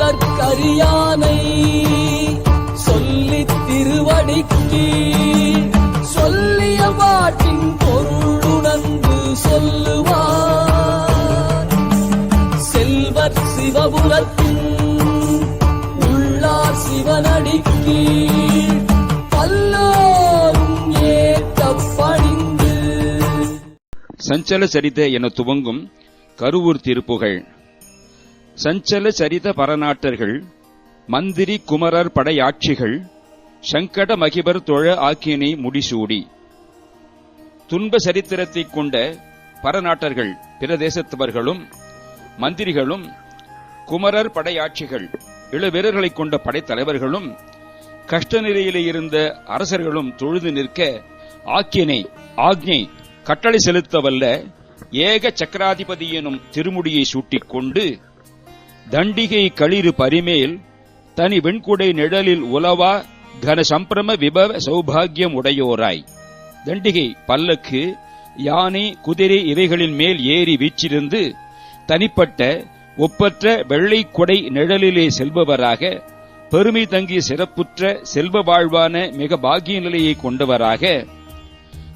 சொல்லற்கரியானை சொல்லித் திருவடிக்கு சொல்லிய பாட்டின் பொருளுணர்ந்து சொல்லுவார். செல்வர் சிவபுரத்தின் உள்ளார் சிவனடிக்கு சஞ்சல சரித என துவங்கும் கருவூர் திருப்புகழ் சஞ்சல சரித பரநாட்டர்கள் மந்திரி குமரர் படையாட்சிகள் சங்கட மகிபர் தொழ ஆக்கினை முடிசூடி. துன்ப சரித்திரத்தைக் கொண்ட பரநாட்டர்கள் பிரதேசத்தவர்களும் மந்திரிகளும் குமரர் படையாட்சிகள் இளவீரர்களைக் கொண்ட படைத்தலைவர்களும் கஷ்ட நிலையிலே இருந்த அரசர்களும் தொழுது நிற்க ஆக்கினை ஆக்ஞை கட்டளை செலுத்தவல்ல ஏக சக்கராதிபதி எனும் திருமுடியை சூட்டிக் கொண்டு தண்டிகை களிறு பரிமேல் தனி வெண்குடை நிழலில் உலவா கன சம்பிரம விபவ சௌபாகியம் உடையோராய். தண்டிகை பல்லக்கு யானை குதிரை இவைகளின் மேல் ஏறி வீச்சிருந்து தனிப்பட்ட ஒப்பற்ற வெள்ளை கொடை நிழலிலே செல்பவராக பெருமை தங்கிய சிறப்புற்ற செல்வ வாழ்வான மிக பாகிய நிலையை கொண்டவராக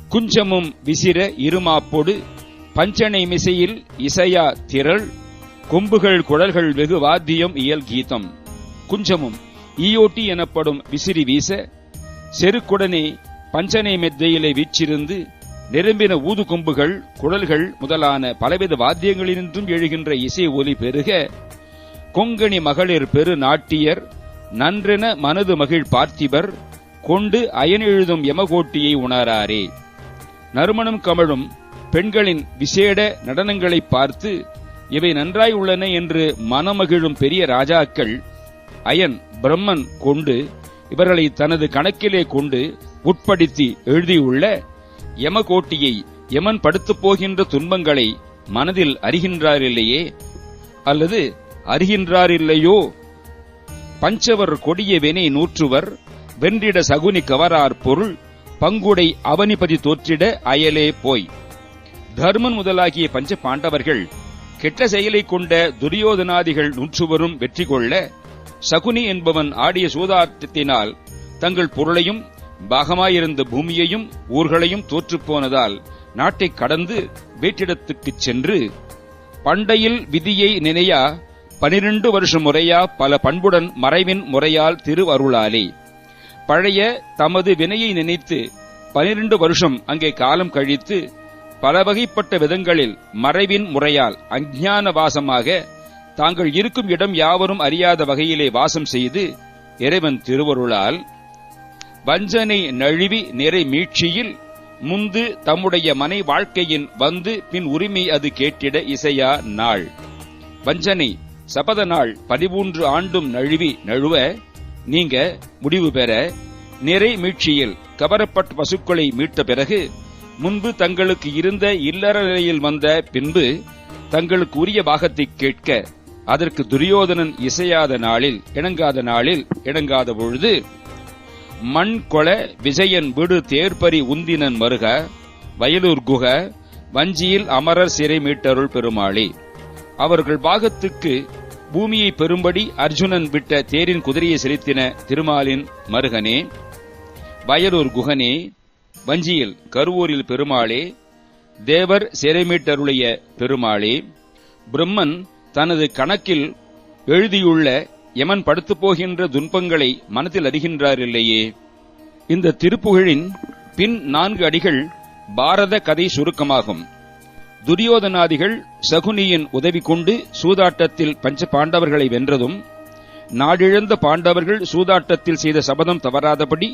குஞ்சமும் விசிற இருமாப்பொடு பஞ்சனை மிசையில் இசையா திரள் கொம்புகள் குழல்கள் வெகு வாத்தியம் இயல் கீதம். குஞ்சமும் ஈயோட்டி எனப்படும் விசிறி வீச செருக்குடனே பஞ்சனை மெத்தையிலே வீச்சிருந்து நிரம்பின ஊது கொம்புகள் குழல்கள் முதலான பலவித வாத்தியங்களினின்றும் எழுகின்ற இசை ஒலி பெருக கொங்கணி மகளிர் பெரு நாட்டியர் நன்றென மனது மகிழ் பார்த்திபர் கொண்டு அயனெழுதும் எமகோட்டியை உணராரே. நறுமணம் கமழும் பெண்களின் விசேட நடனங்களை பார்த்து இவை நன்றாய் உள்ளன என்று மனமகிழும் பெரிய ராஜாக்கள் அயன் பிரம்மன் கொண்டு இவர்களை தனது கணக்கிலே கொண்டு உட்படுத்தி எழுதியுள்ள யமகோட்டியை யமன் படுத்துப் போகின்ற துன்பங்களை மனதில் அறிகின்றாரில்லையே? அல்லது அறிகின்றாரில்லையோ? பஞ்சவர் கொடிய வினை நூற்றுவர் வென்றிட சகுனி கவரார் பொருள் பங்குடை அவனிபதி தோற்றிட அயலே போய். தர்மன் முதலாகிய பஞ்ச பாண்டவர்கள் கெட்ட செயலை கொண்ட துரியோதனாதிகள் நூற்றுவரும் வெற்றி கொள்ள சகுனி என்பவன் ஆடிய சூதாட்டத்தினால் தங்கள் பொருளையும் பாகமாயிருந்த பூமியையும் ஊர்களையும் தோற்றுப் போனதால் நாட்டைக் கடந்து வேற்றிடத்துக்குச் சென்று பண்டையில் விதியை நினையா பனிரெண்டு வருஷம் முறையா பல பண்புடன் மறைவின் முறையால் திருவருளாலே. பழைய தமது வினையை நினைத்து பனிரெண்டு வருஷம் அங்கே காலம் கழித்து பல வகைப்பட்ட விதங்களில் மறைவின் முறையால் அஞ்ஞான வாசமாக தாங்கள் இருக்கும் இடம் யாவரும் அறியாத வகையிலே வாசம் செய்து இறைவன் திருவருளால் வஞ்சனை நழுவி நிறை மீட்சியில் முந்து தம்முடைய மனை வாழ்க்கையின் வந்து பின் உரிமை அது கேட்டிட இசையா நாள். வஞ்சனை சபத நாள் பதிமூன்று ஆண்டும் நழுவி நழுவ நீங்க முடிவு பெற நிறை மீட்சியில் கவரப்பட்ட பசுக்களை மீட்ட பிறகு முன்பு தங்களுக்கு இருந்த இல்லற நிலையில் வந்த பின்பு தங்களுக்கு உரிய பாகத்தை கேட்க அதற்கு துரியோதனன் இசையாத நாளில் இணங்காத நாளில் இணங்காத பொழுது மண் கொள விஜயன் விடு தேர்பரி உந்தினன் மருக வயலூர் குக வஞ்சியில் அமரர் சிறை மீட்டருள் பெருமாளி. அவர்கள் பாகத்துக்கு பூமியை பெறும்படி அர்ஜுனன் விட்ட தேரின் குதிரையை செலுத்தின திருமாலின் மருகனே வயலூர் குகனே வஞ்சியில் கருவூரில் பெருமாளே தேவர் சிறைமீட்டருடைய பெருமாளே பிரம்மன் தனது கணக்கில் எழுதியுள்ள யமன் படுத்து போகின்ற துன்பங்களை மனத்தில் அறிகின்றார் இல்லையே. இந்த திருப்புகழின் பின் நான்கு அடிகள் பாரத கதை சுருக்கமாகும். துரியோதனாதிகள் சகுனியின் உதவி கொண்டு சூதாட்டத்தில் பஞ்ச பாண்டவர்களை வென்றதும் நாடிழந்த பாண்டவர்கள் சூதாட்டத்தில் செய்த சபதம் தவறாதபடி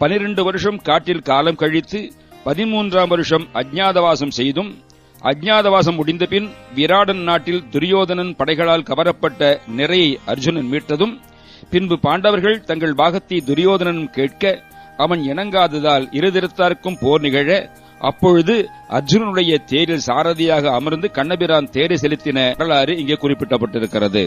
பனிரெண்டு வருஷம் காட்டில் காலம் கழித்து பதிமூன்றாம் வருஷம் அஜ்ஞாதவாசம் செய்தும் அஜ்ஞாதவாசம் முடிந்தபின் விராடன் நாட்டில் துரியோதனன் படைகளால் கவரப்பட்ட நிறையை அர்ஜுனன் மீட்டதும் பின்பு பாண்டவர்கள் தங்கள் பாகத்தை துரியோதனன் கேட்க அவன் இணங்காததால் இருதிருத்தாருக்கும் போர் நிகழ அப்பொழுது அர்ஜுனனுடைய தேரில் சாரதியாக அமர்ந்து கண்ணபிரான் தேரை செலுத்தின வரலாறு இங்கே குறிப்பிடப்பட்டிருக்கிறது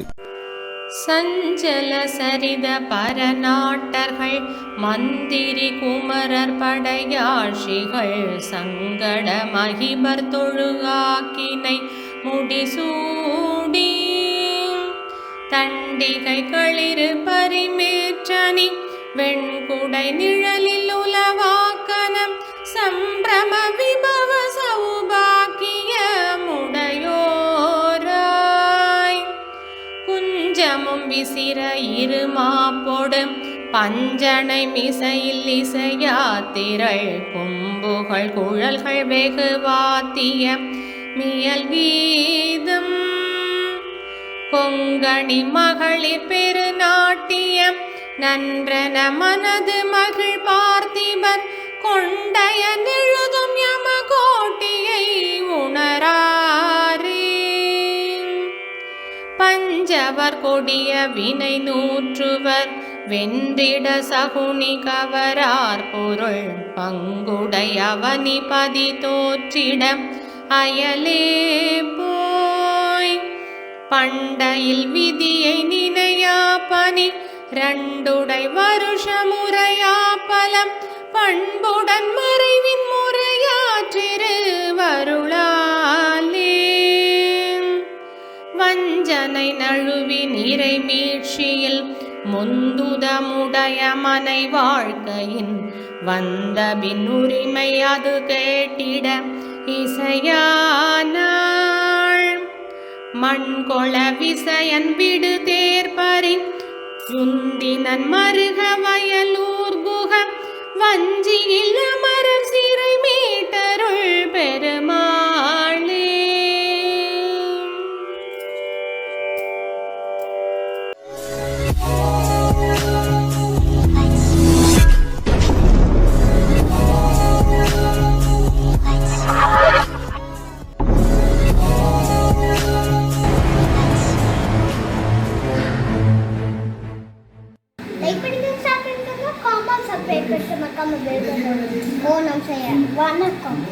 சஞ்சல சரித பரநாட்டர்கள் மந்திரி குமரர் படையாட்சிகள் சங்கட மகிபர் தொழுகாக்கினை முடிசூடி தண்டிகை களிறு பரிமேற்றணி வெண்குடை நிழ விசிற இருமாப்பொடு பஞ்சனை மிசையில் இசையாத்திரள் கொம்புகள் குழல்கள் வெகு வாத்திய. மியல் கீதம் கொங்கணி மகளிர் பெருநாட்டியம். நன்றன மனது மகிழ் பார்த்திபர் கொண்டைய நெழுதும் யம பஞ்சவர் கொடிய வினை நூற்றுவர். வென்றிட சகுனி கவரார் பொருள் பங்குடை அவனி பதி தோற்றிட. அயலே போய் பண்டையில் விதியை நினையா பனி. ரெண்டுடை வருஷமுறையா பலம். பண்புடன் மறைவின் வஞ்சனை நழுவி நீரை மீழ்ச்சியில் முந்துதமுடைய மனை வாழ்க்கையின் வந்த பின் உரிமை அது கேட்டிட இசையானாள். மண்கொள விசையன் விடு தேர்பறி சுந்தினன் மருக வயலூர் குக வஞ்சியில் அமரர் சிறை மீட்டருள் பெருமா செய்ய வணக்கம்